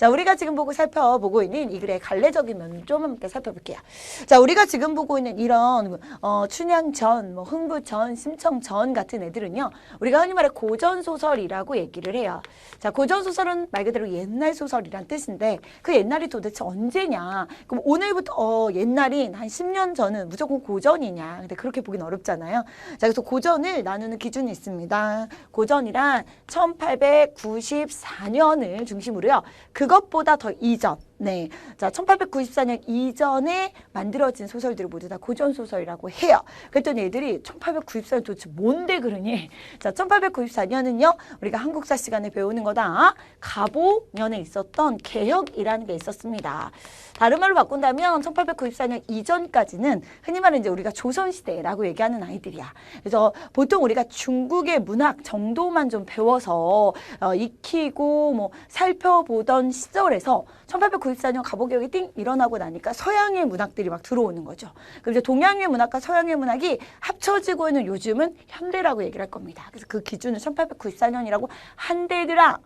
자, 우리가 지금 보고 살펴보고 있는 이 글의 갈래적인 면좀 함께 살펴볼게요. 자, 우리가 지금 보고 있는 이런 어, 춘향 전, 뭐 흥부 전, 심청 전 같은 애들은요. 우리가 흔히 말해 고전 소설이라고 얘기를 해요. 자, 고전 소설은 말 그대로 옛날 소설이란 뜻인데 그 옛날이 도대체 언제냐? 그럼 오늘부터 어, 옛날인 한 10년 전은 무조건 고전이냐? 근데 그렇게 보긴 어렵잖아요. 자, 그래서 고전을 나누는 기준이 있습니다. 고전이란 1894년을 중심으로요. 그 것보다 더 이전. 네. 자, 1894년 이전에 만들어진 소설들을 모두 다 고전 소설이라고 해요. 그랬더니 애들이 1894년 도대체 뭔데 그러니? 자, 1894년은요. 우리가 한국사 시간에 배우는 거다. 가보년에 있었던 개혁이라는 게 있었습니다. 다른 말로 바꾼다면 1894년 이전까지는 흔히 말하는 이제 우리가 조선시대라고 얘기하는 아이들이야. 그래서 보통 우리가 중국의 문학 정도만 좀 배워서 어, 익히고 뭐 살펴보던 시절에서 1894년 가보개혁이 띵 일어나고 나니까 서양의 문학들이 막 들어오는 거죠. 그럼 이제 동양의 문학과 서양의 문학이 합쳐지고 있는 요즘은 현대라고 얘기를 할 겁니다. 그래서 그 기준은 1894년이라고 한대들아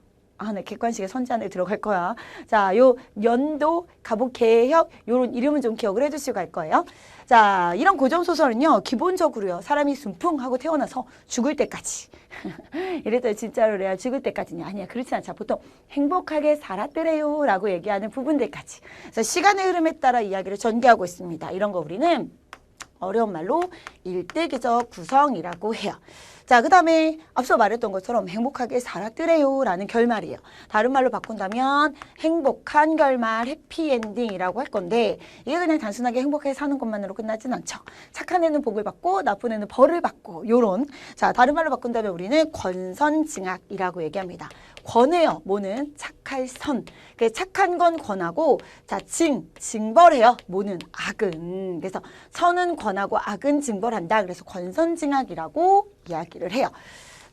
아, 네, 객관식의 선지 안에 들어갈 거야. 자, 요 연도, 가보 개혁, 요런 이름은 좀 기억을 해두시고 갈 거예요. 자, 이런 고전소설은요, 기본적으로요, 사람이 순풍하고 태어나서 죽을 때까지. 이랬더니 진짜로 내가 죽을 때까지냐. 아니야, 그렇지 않자. 보통 행복하게 살았더래요. 라고 얘기하는 부분들까지. 그래서 시간의 흐름에 따라 이야기를 전개하고 있습니다. 이런 거 우리는 어려운 말로 일대기적 구성이라고 해요. 자, 그 다음에 앞서 말했던 것처럼 행복하게 살았더래요 라는 결말이에요. 다른 말로 바꾼다면 행복한 결말, 해피엔딩이라고 할 건데 이게 그냥 단순하게 행복하게 사는 것만으로 끝나진 않죠. 착한 애는 복을 받고 나쁜 애는 벌을 받고 요런 자, 다른 말로 바꾼다면 우리는 권선징악이라고 얘기합니다. 권해요. 뭐는 착 할 선. 그 착한 건 권하고 자, 징, 징벌해요. 뭐는 악은. 그래서 선은 권하고 악은 징벌한다. 그래서 권선징악이라고 이야기를 해요.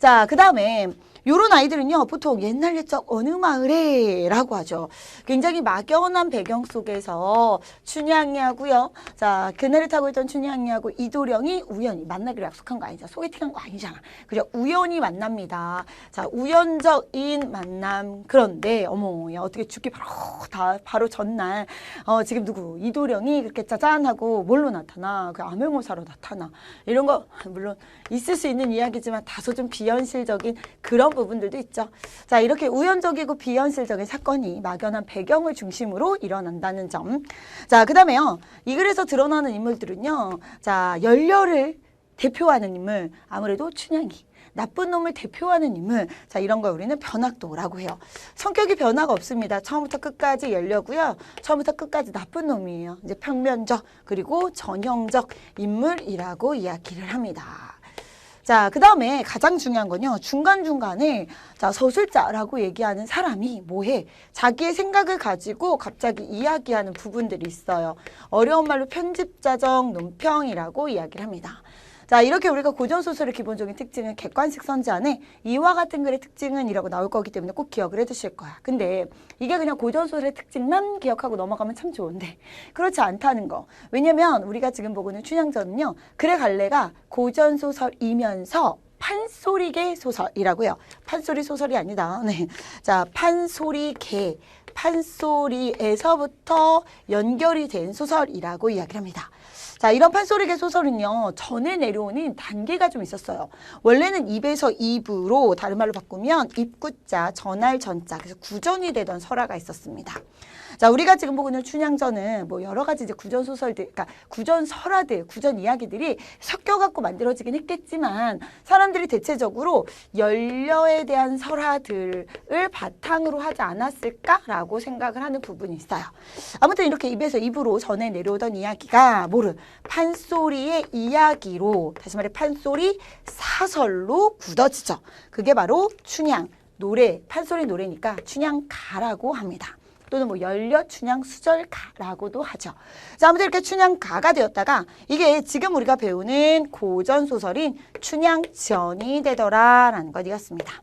자, 그 다음에 요런 아이들은요, 보통 옛날 옛적 어느 마을에 라고 하죠. 굉장히 막연한 배경 속에서 춘향이하고요. 자, 그네를 타고 있던 춘향이하고 이도령이 우연히 만나기로 약속한 거 아니죠. 소개팅한 거 아니잖아. 그죠? 우연히 만납니다. 자, 우연적인 만남. 그런데, 어머, 야, 어떻게 죽기 바로, 다, 바로 전날, 어, 지금 누구, 이도령이 그렇게 짜잔 하고 뭘로 나타나? 그 암행어사로 나타나. 이런 거, 물론 있을 수 있는 이야기지만 다소 좀 비 현실적인 그런 부분들도 있죠. 자, 이렇게 우연적이고 비현실적인 사건이 막연한 배경을 중심으로 일어난다는 점. 자, 그 다음에요. 이 글에서 드러나는 인물들은요. 자, 연려를 대표하는 인물, 아무래도 춘향이. 나쁜 놈을 대표하는 인물. 자, 이런 걸 우리는 변학도라고 해요. 성격이 변화가 없습니다. 처음부터 끝까지 열려고요. 처음부터 끝까지 나쁜 놈이에요. 이제 평면적 그리고 전형적 인물이라고 이야기를 합니다. 자, 그 다음에 가장 중요한 건요. 중간중간에 자, 서술자라고 얘기하는 사람이 뭐해? 자기의 생각을 가지고 갑자기 이야기하는 부분들이 있어요. 어려운 말로 편집자적 논평이라고 이야기를 합니다. 자, 이렇게 우리가 고전소설의 기본적인 특징은 객관식 선지 안에 이와 같은 글의 특징은 이라고 나올 거기 때문에 꼭 기억을 해 두실 거야. 근데 이게 그냥 고전소설의 특징만 기억하고 넘어가면 참 좋은데 그렇지 않다는 거. 왜냐면 우리가 지금 보고 있는 춘향전은요. 글의 갈래가 고전소설이면서 판소리계 소설이라고요. 판소리 소설이 아니다. 네. 자, 판소리계. 판소리에서부터 연결이 된 소설이라고 이야기를 합니다. 자, 이런 판소리계 소설은요, 전에 내려오는 단계가 좀 있었어요. 원래는 입에서 입으로, 다른 말로 바꾸면 입구자, 전할 전자, 그래서 구전이 되던 설화가 있었습니다. 자, 우리가 지금 보고 있는 춘향전은 뭐 여러 가지 이제 구전 소설들, 그러니까 구전 설화들, 구전 이야기들이 섞여갖고 만들어지긴 했겠지만 사람들이 대체적으로 연려에 대한 설화들을 바탕으로 하지 않았을까라고 생각을 하는 부분이 있어요. 아무튼 이렇게 입에서 입으로 전해 내려오던 이야기가 뭐를 판소리의 이야기로 다시 말해 판소리 사설로 굳어지죠. 그게 바로 춘향 노래 판소리 노래니까 춘향가라고 합니다. 또는 뭐 연려 춘향 수절가라고도 하죠. 자, 아무튼 이렇게 춘향가가 되었다가 이게 지금 우리가 배우는 고전 소설인 춘향전이 되더라라는 것이었습니다.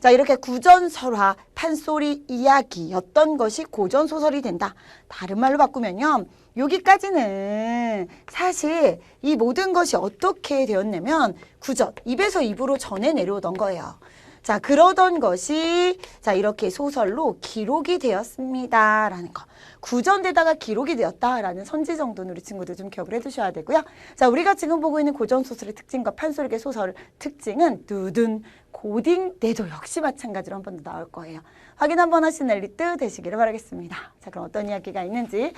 자, 이렇게 구전 설화 판소리 이야기였던 것이 고전 소설이 된다. 다른 말로 바꾸면요. 여기까지는 사실 이 모든 것이 어떻게 되었냐면 구전, 입에서 입으로 전해 내려오던 거예요. 자, 그러던 것이 자, 이렇게 소설로 기록이 되었습니다 라는 거. 구전되다가 기록이 되었다라는 선지 정도는 우리 친구들 좀 기억을 해두셔야 되고요. 자, 우리가 지금 보고 있는 고전 소설의 특징과 판소리의 소설 특징은 두둔 고딩 내도 역시 마찬가지로 한 번 더 나올 거예요. 확인 한 번 하신 엘리트 되시기를 바라겠습니다. 자, 그럼 어떤 이야기가 있는지